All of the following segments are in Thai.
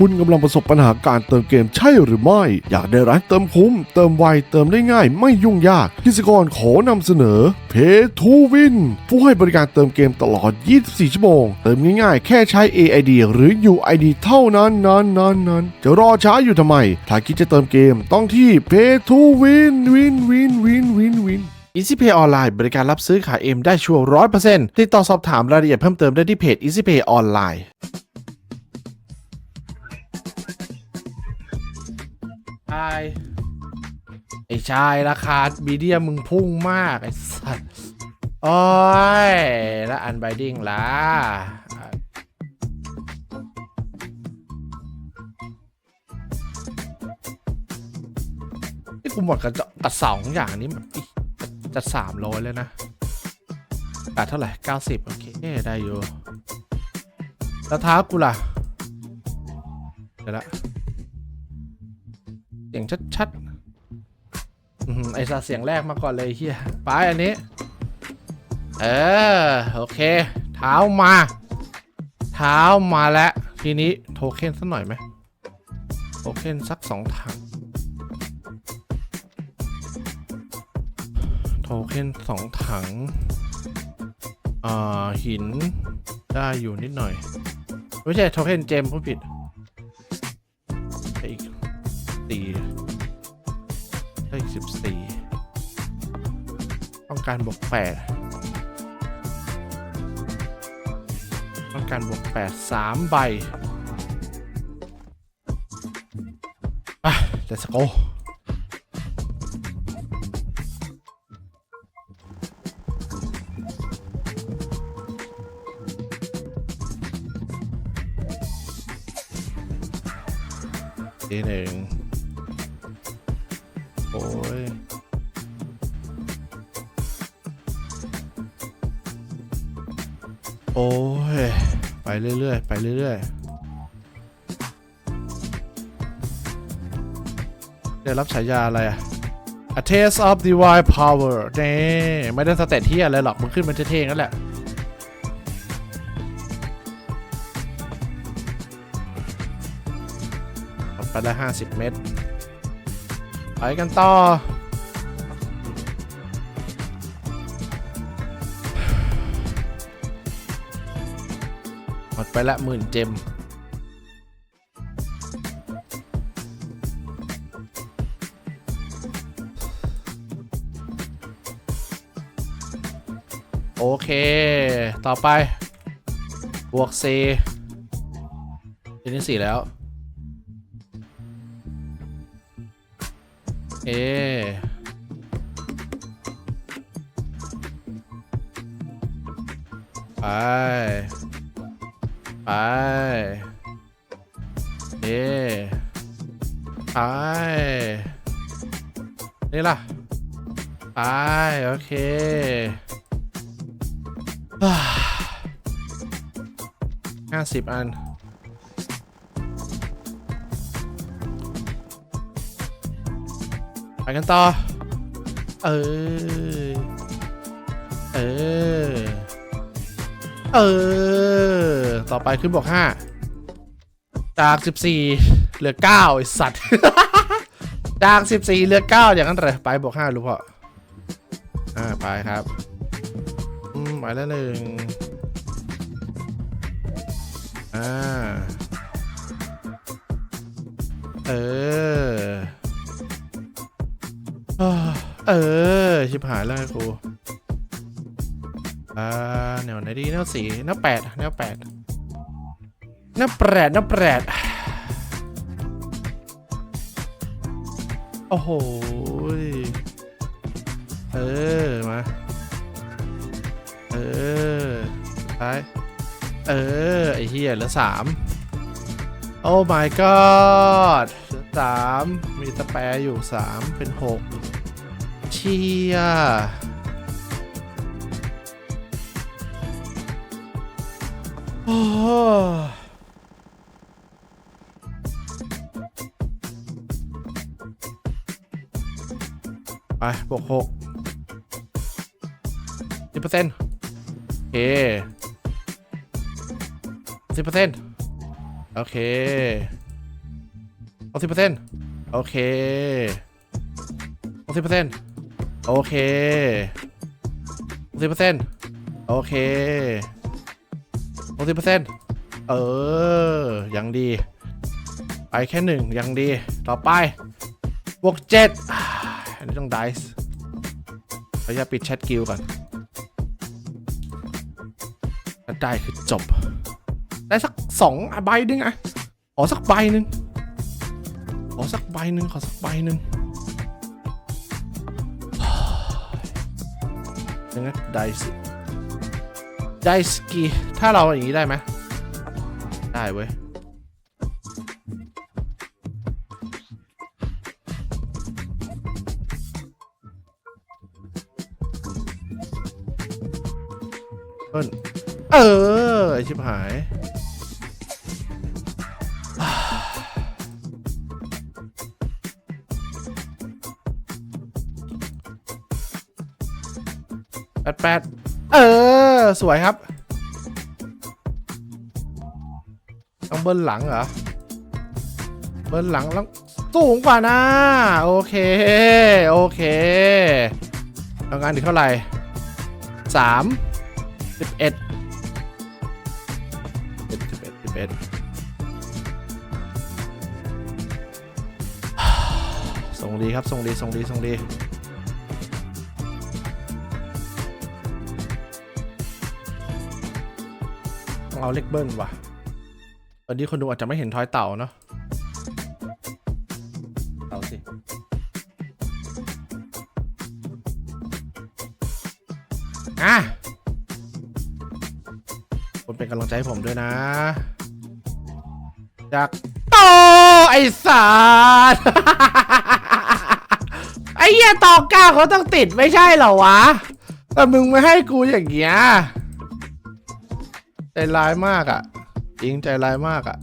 คุณกำลังประสบปัญหาการเติมเกมใช่หรือไม่ อยากได้ร้านเติมคุ้ม เติมไว เติมได้ง่าย ไม่ยุ่งยากกิจกรขอนำเสนอ Pay to Win ผู้ให้บริการเติมเกมตลอด 24 ชั่วโมง เติมง่ายๆ แค่ใช้ AID หรือ UID เท่านั้นนั้นนั้นนั้นจะรอช้าอยู่ทำไม ถ้าคิดจะเติมเกมต้องที่ Pay to Win Win Win Win Win Win EasyPay ออนไลน์บริการรับซื้อขายเอ็มได้ชัวร์ร้อยเปอร์เซ็นต์ติดต่อสอบถามรายละเอียดเพิ่มเติมได้ที่เพจ EasyPay ออนไลน์ายไอ้ชายราคาบีเดียมึงพุ่งมากไอ้สัสโอ้ย แล้วอันไบดิ้งล่ะอะนี่กูหมดกับกับสองอย่างนี้แบบอีจะสามร้อยแล้วนะบาทเท่าไหร่เก้าสิบโอเคได้อยู่แล้วเท้ากูล่ะเดี๋ยวละ เสียงชัดๆอื้อหือไอ้สัสเสียงแรกมาก่อนเลยเฮียไปอันนี้ เออ โอเค เท้ามา เท้ามาแล้ว ทีนี้โทเค็นสักหน่อยไหมโทเค็นสักสองถังโทเค็นสองถังอ่าหินได้อยู่นิดหน่อย ไม่ใช่โทเค็นเจมผู้ผิดได้อีกสี่ การบวกแปดต้องการบวกแปดสามใบไป let's go ทีหนึ่ง เรื่อยๆ ไปเรื่อยๆ ได้รับฉายาอะไรอะ A Taste of Divine Power เน่ไม่ได้สเตตที่อะไรหรอกมึงขึ้นมันเท่ๆนั่นแหละ ไปได้ห้าสิบเมตร ไปกันต่อ หมดไปละหมื่นเจมโอเค ต่อไป บวก C ทีนี้สี่แล้วเอไป ไปเอไปนี่ล่ะไปโอเคห้าสิบอัน ไปกันต่อ เออ เออ เออ ต่อไปขึ้นบอกห้าจากสิบสี่เหลือเก้าไอสัตว์ จากสิบสี่เหลือเก้าอย่างนั้นเลยไปบอกห้ารู้พออ่าไปครับอืมไปแล้วหนึ่งอ่าเออ เออเออชิบหายแล้วไอ้ครู อ่าแนวไหนดีแนวสี่แนวแปดแนวแปดแนวแปดแนวแปดโอ้โหเออ มา เออท้ายเออ ไอ้เหี้ยเหลือสามโอ้ my god เหลือสามมีสแปร์อยู่สามเป็นหกเชีย ไปบวกหกสิบเปอร์เซ็นต์โอเคสิบเปอร์เซ็นต์โอเคหกสิบเปอร์เซ็นต์โอเคหกสิบเปอร์เซ็นต์โอเคหกสิบเปอร์เซ็นต์โอเค หกสิบเปอร์เซ็นต์เออ ยังดี ไปแค่หนึ่งยังดี ต่อไป บวกเจ็ดอันนี้ต้องไดส์ขออนุญาปิดแชทกิลก่อนถ้าได้คือจบ ได้สักสองใบหนึงอะขอสักใบหนึ่งขอสักใบหนึ่งขอสักใบหนึ่งยังไงได้สิ ได้สกีถ้าเราอย่างนี้ได้ไหมได้เว้ยเอิ้นเออไอชิบหาย แปดแปด เออ สวยครับต้องเบิ้ลหลังเหรอ เบิ้ลหลังแล้วสูงกว่านะโอเค โอเคต้องการอีกเท่าไหร่สามสิบเอ็ดสิบเอ็ดสิบเอ็ดส่งดีครับส่งดีส่งดีส่งดี เอาเล็กเบิ้ลว่ะ ตอนนี้คนดูอาจจะไม่เห็นทอยเต่าเนาะ เต่าสิ อะคนเป็นกำลังใจให้ผมด้วยนะ จากโตไอสารไอ้เหี้ยตอกก้าเขาต้องติดไม่ใช่เหรอวะ แต่มึงไม่ให้กูอย่างเงี้ย ใจร้ายมากอะ่ะจริงใจร้ายมากอะ่ะ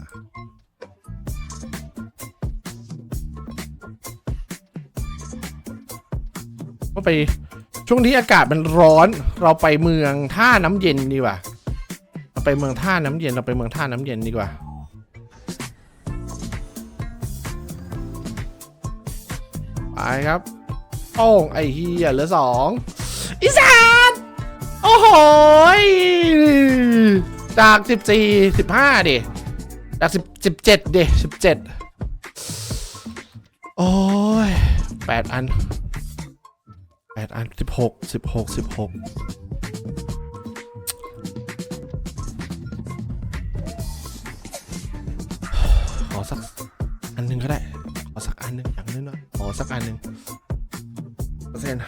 ก็ไปช่วงนี้อากาศมันร้อน เราไปเมืองท่าน้ำเย็นดีกว่าเราไปเมืองท่าน้ำเย็นเราไปเมืองท่าน้ำเย็นดีกว่าไปครับโป้งไอเฮียเหลือสองอีสานโอ้โหย จากสิบสี่สิบห้าดิ จากสิบสิบเจ็ดดิสิบเจ็ดโอ้ยแปดอันแปดอันสิบหกสิบหกสิบหกขอสักอันหนึ่งก็ได้ ขอสักอันหนึ่งอย่างน้อยๆขอสักอันหนึ่งเปอร์เซ็นต์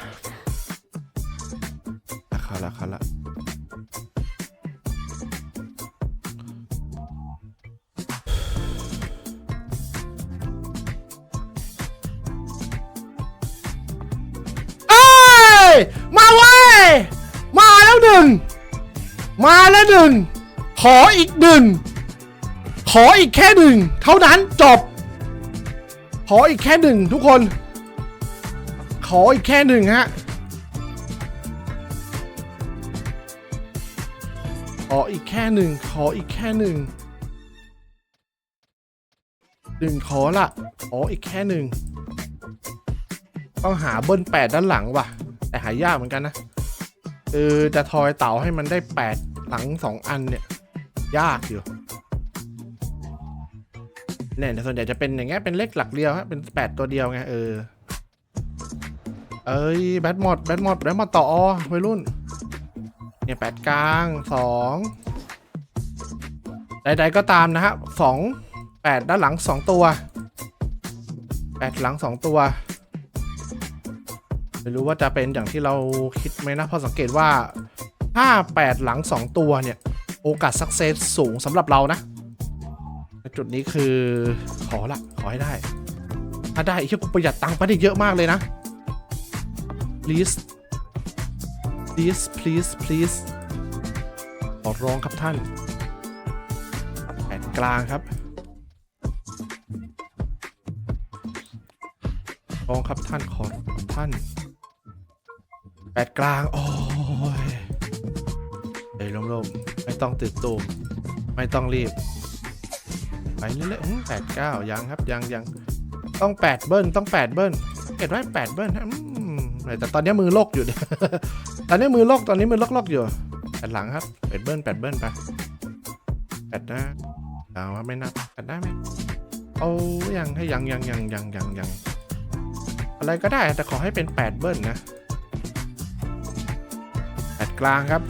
แล้วหนึ่ง มาแล้วหนึ่ง ขออีกหนึ่ง ขออีกแค่หนึ่ง เท่านั้นจบ ขออีกแค่หนึ่งทุกคน ขออีกแค่หนึ่งฮะ ขออีกแค่หนึ่ง ขออีกแค่หนึ่งหนึ่งขอละขออีกแค่หนึ่ง ต้องหาเบิ้ลแปดด้านหลังว่ะ แต่หายากเหมือนกันนะ เออจะทอยเต่าให้มันได้แปดหลังสองอันเนี่ย ยากอยู่เนี่ยแต่ส่วนใหญ่จะเป็นอย่างเงี้ยเป็นเลขหลักเดียวฮะเป็นแปดตัวเดียวไงเออ เอ้ยแบทหมดแบทหมดแบทหมดต่ออวัยรุ่น เนี่ยแปดกลางสองใดๆก็ตามนะฮะสองแปดด้านหลังสองตัวแปดหลังสองตัว ไม่รู้ว่าจะเป็นอย่างที่เราคิดไหมนะ เพราะสังเกตว่า ถ้าแปดหลังสองตัวเนี่ย โอกาสสักเซสสูงสำหรับเรานะ จุดนี้คือขอละ ขอให้ได้ ถ้าได้อีกกูประหยัดตังค์ไปได้เยอะมากเลยนะ please please please please ขอร้องครับท่านแผนกลางครับร้องครับท่านขอท่าน แปดกลาง โอ้ยเดี๋ยวลมๆไม่ต้องตื่นตูมไม่ต้องรีบ ไปเรื่อยๆแปดเก้ายังครับยังยังต้องแปดเบิ้ลต้องแปดเบิ้ลเก็บไว้แปดเบิ้ลนะอืมแต่ตอนนี้มือโลกอยู่ตอนนี้มือโลกตอนนี้มือโลกๆอยู่แปดหลังครับแปดเบิ้ลแปดเบิ้ลไปแปดหน้าเอาครับไม่นับแปดหน้าไหมเอายังให้ยังยังยังยังยังยังอะไรก็ได้แต่ขอให้เป็นแปดเบิ้ลนะ กลางครับ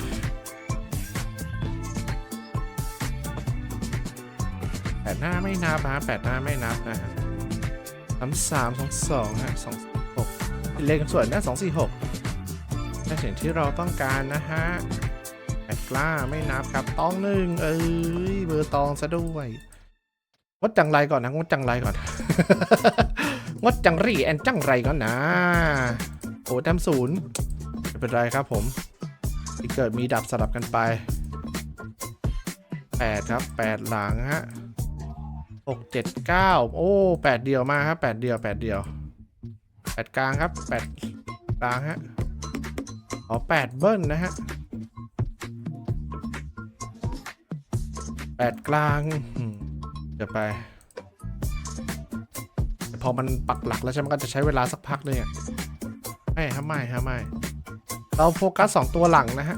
แปดหน้าไม่นับนะแปดหน้าไม่นับนะฮะสามสามสองสองฮะสองหกเลขส่วนนะสองสี่หกนั่นสิ่งที่เราต้องการนะฮะแปดกล้าไม่นับครับตองหนึ่งเอ้ยเบอร์ตองซะด้วยงดจังไรก่อนนะงดจังไรก่อนงดจังรีแอนจังไรก่อนนะโอ้แต้มศูนย์ไม่เป็นไรครับผมีเกิดมีดับสลับกันไปแปดครับแปดหลังฮะหกเจ็ดเก้าโอ้แปดเดียวมาครับแปดเดียวแปดเดียวแปดกลางครับแปดกลางฮะขอแปดเบิ้ลนะฮะแปดกลางเดี๋ยวไปแต่พอมันปักหลักแล้วใช่ไหมก็จะใช้เวลาสักพักเลยอะไม่ฮะไม่ฮะไม่ เราโฟกัสสองตัวหลังนะฮะ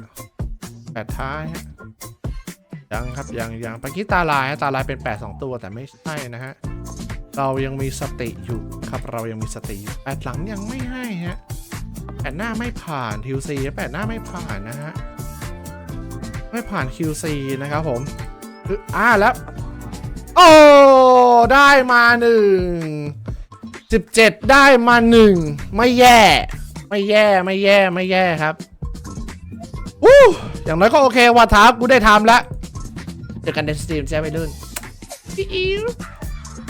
แปดท้ายฮะยังครับยังยังเมื่อกี้ตาลายฮะตาลายเป็น8 2ตัวแต่ไม่ใช่นะฮะเรายังมีสติอยู่ครับเรายังมีสติอยู่แปดหลังยังไม่ให้ฮะแปดหน้าไม่ผ่าน QC แปดหน้าไม่ผ่านนะฮะไม่ผ่าน QC นะครับผมคืออ่าแล้วโอ้ได้มาหนึ่งสิบเจ็ดได้มาหนึ่งไม่แย่ ไม่แย่ไม่แย่ไม่แย่ครับอู้อย่างน้อยก็โอเคว่าทาร์กูได้ทำแล้วเจอกันในสตรีมแจ้ไปรื่นอิว